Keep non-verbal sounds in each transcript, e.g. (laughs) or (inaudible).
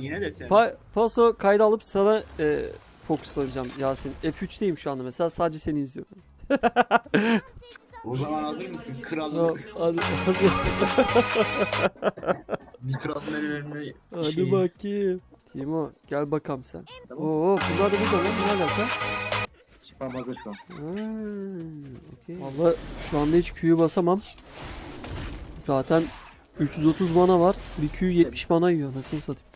yine de sen. Pa paso kaydı alıp sana e, fokuslanacağım Yasin. F3'teyim şu anda mesela sadece seni izliyorum. (laughs) O zaman hazır mısın? Kral Tamam, mısın? hadi, kralın en önemli hadi şeyi. bakayım. Timo gel bakalım sen. Oo bunlar da burada lan ne alaka? Şifam hazır şu an. Hmm, okey. Valla şu anda hiç Q'yu basamam. Zaten 330 mana var. Bir Q 70 mana yiyor. Nasıl satayım?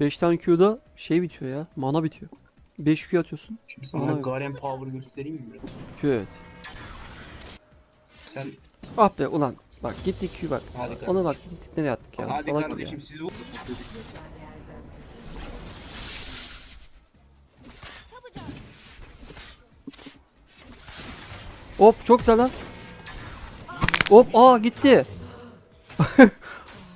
5 tane Q'da şey bitiyor ya. Mana bitiyor. 5 Q atıyorsun. Şimdi sana Ona- Garen Power göstereyim mi biraz? Q evet. Sen Ah be ulan. Bak gittik Q bak. hadi kardeşim. Ona bak gittik nereye attık ya. hadi Salak mı ya? kardeşim siz. Hop çok güzel lan. Hop aa gitti. (laughs)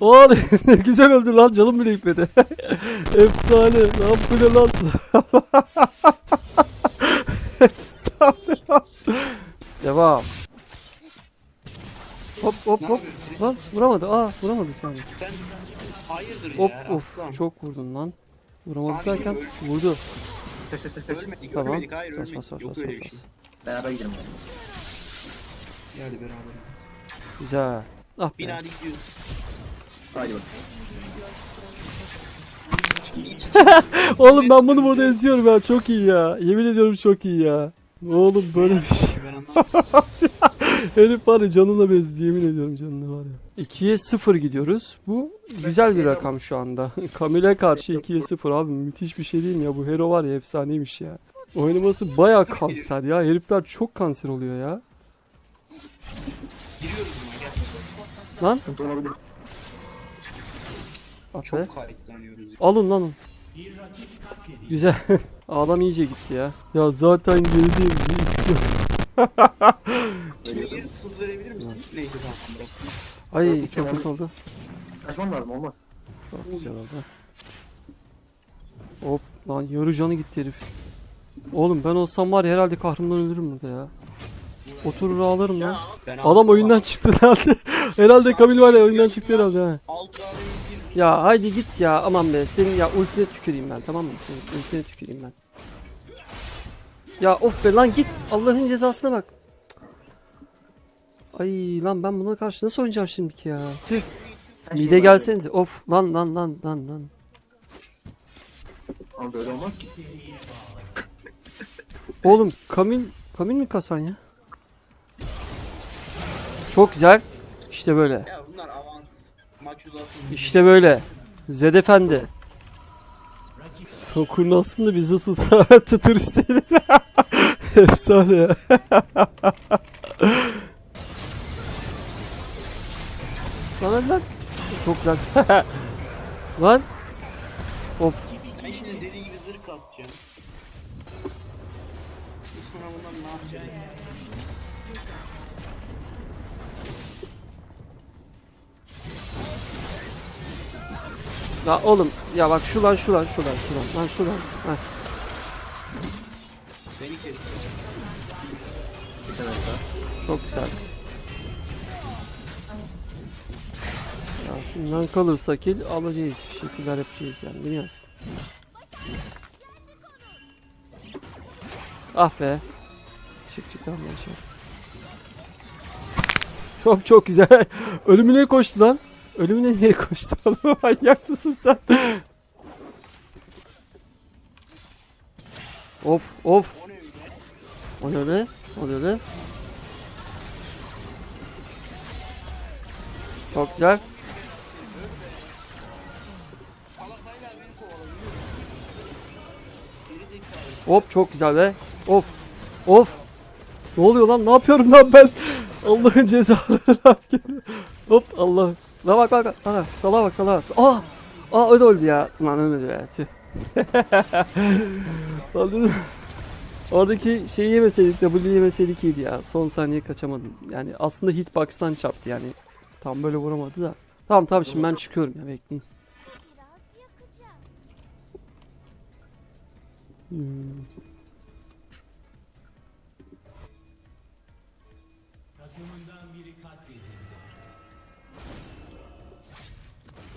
Aa (laughs) ne güzel öldü lan canım bile gitmedi. (laughs) Efsane lan bu ne lan. (laughs) Efsane lan. Devam. Hop hop hop. Lan vuramadı. Aa vuramadı yani. Sen hayırdır Hop ya? of aslan. çok vurdun lan. Vuramadı Sakin derken ol. vurdu. Ölmedik Tamam. ölmedik hayır ölmedik. bas Yok öyle bir bas. şey. Beraber gidelim. Hadi beraber. Güzel. Ah be. gidiyoruz. (laughs) Oğlum ben bunu burada eziyorum ya çok iyi ya. Yemin ediyorum çok iyi ya. Oğlum böyle bir şey. Ben anlamadım. (laughs) Herif var ya canına bezdi yemin ediyorum canına var ya. 2'ye 0 gidiyoruz. Bu güzel bir rakam şu anda. (laughs) Kamil'e karşı 2'ye 0 abi müthiş bir şey değil mi ya? Bu hero var ya efsaneymiş ya. Oynaması baya kanser ya. Herifler çok kanser oluyor ya. Lan Be. Çok kayıtlanıyoruz. Alın lan onu. Güzel. (laughs) Adam iyice gitti ya. Ya zaten istiyorum? (laughs) Bir tuz verebilir misin? Neyse tamam bırak. Ay çok kötü oldu. Kaçmam lazım olmaz. Çok güzel oldu. Hop lan yarı canı gitti herif. Oğlum ben olsam var ya herhalde kahrımdan ölürüm burada ya. Oturur ağlarım lan. Ben Adam oyundan çıktı herhalde. (laughs) herhalde Kamil var ya oyundan çıktı herhalde ha. Ya haydi git ya aman be senin ya ultine tüküreyim ben tamam mı? Senin ultine tüküreyim ben. Ya of be lan git Allah'ın cezasına bak. Ay lan ben buna karşı nasıl oynayacağım şimdiki ya? Tüh. Mide gelsenize. Of lan lan lan lan lan. Ama böyle olmaz ki. Oğlum Kamil Kamil mi kasan ya? Çok güzel. İşte böyle. Ya bunlar avans. Maç uzasın. İşte böyle. Zed Efendi. Sokurun aslında bizi tutar, tutur isteyelim. Efsane ya. Lan lan. Çok güzel. (laughs) lan. Hop. Ben şimdi deli gibi zırh kasacağım. Sonra bundan ne yapacağım? Ya oğlum ya bak şu lan şu lan şu lan şu lan lan şu lan. Heh. Beni kes. Bir. Çok güzel. Yasin'den kalırsa kill alacağız. Bir şekiller yapacağız yani biliyorsun. Ah be. Çık çık lan şey. Çok çok güzel. (laughs) Ölümüne koştu lan. Ölümüne niye koştu oğlum? (laughs) Manyak mısın sen? of of. O ne öyle? O ne öyle? Çok güzel. Hop çok güzel be. Of. Of. Ne oluyor lan? Ne yapıyorum lan ben? (laughs) Allah'ın cezaları. (laughs) Hop Allah. La bak bak bak. Salağa bak salağa. Aa. Aa öyle öldü ya. Lan ölmedi be. Tüh. (laughs) Oradaki şeyi yemeseydik, W yemeseydik iyiydi ya. Son saniye kaçamadım. Yani aslında hitbox'tan çarptı yani. Tam böyle vuramadı da. Tamam tamam şimdi ben çıkıyorum ya bekleyin. Hmm.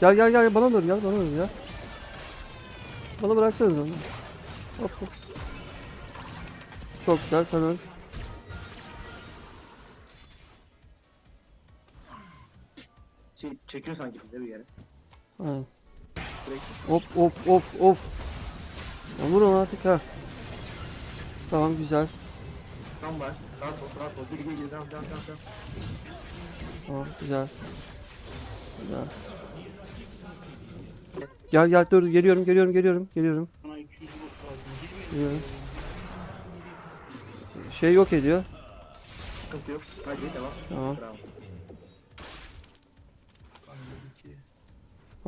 Gel gel gel bana doğru gel bana doğru ya. Bana bıraksanız onu. Hop hop. Çok güzel sen öl. Şey, çekiyor sanki bize bir yere. Aynen. Of of of of. Ya vur onu artık ha. Tamam güzel. Tam var. Rahat ol, rahat ol. Gir, gir, gir. Devam, devam, devam. Tamam güzel. Güzel. Gel gel dur geliyorum geliyorum geliyorum geliyorum Bana 200 bot lazım. Geliyorum. Şey yok ediyor. Sıkıntı yok. Hadi, devam. Tamam. Bravo.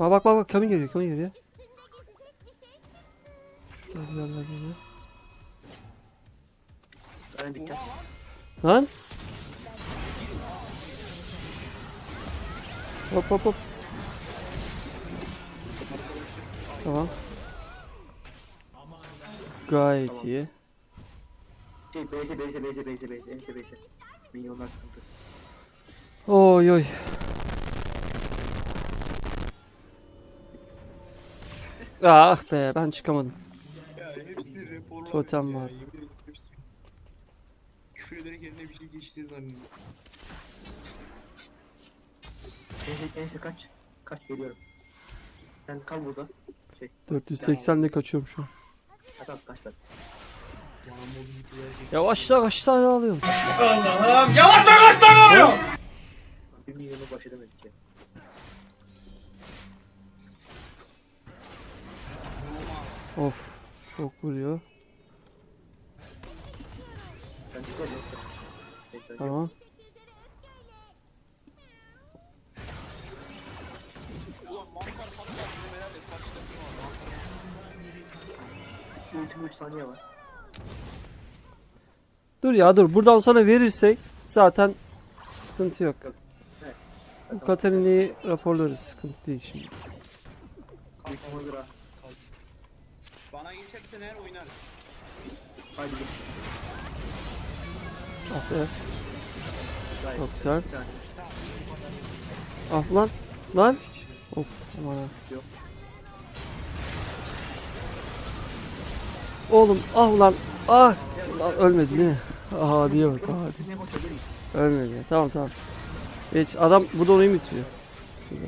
Aa bak bak bak Kamil geliyor Kamil geliyor. Gel gel gel gel. Ön dikkat. Lan. Hop hop hop. Tamam. Gayet Tamam. iyi. Şey, base, base, base, base, base. Ense base. Minyonlar sıkıntı. Oy oy. Ah be ben çıkamadım. Ya hepsi Totem var. yemin ederim hepsi. Küfür ederek eline bir şey geçtiği zannediyorum. Ense, ense kaç. Kaç geliyorum. Sen kal burada. Şey, 480 ile kaçıyorum şu an. at at taşlar. Yağmur gibi verecek. Yavaşla kaç tane alıyorum. Bir milyonu baş edemedik ya. Of çok vuruyor. Sen yoksa. Tamam. 3 saniye var. Dur ya dur buradan sonra verirsek zaten sıkıntı yok. Bu Katarina'yı raporlarız sıkıntı değil şimdi. İhtimalle göre. Bana geçersen eğer oynarız. Haydi git. Ah be çok güzel. Ah lan lan. Of aman ha. Yok. Oğlum ah ulan ah. Lan ölmedi mi? Aha diye bak aha. Mı? Ölmedi ya. Tamam tamam. Geç adam burada olayı bitiriyor. Tamam.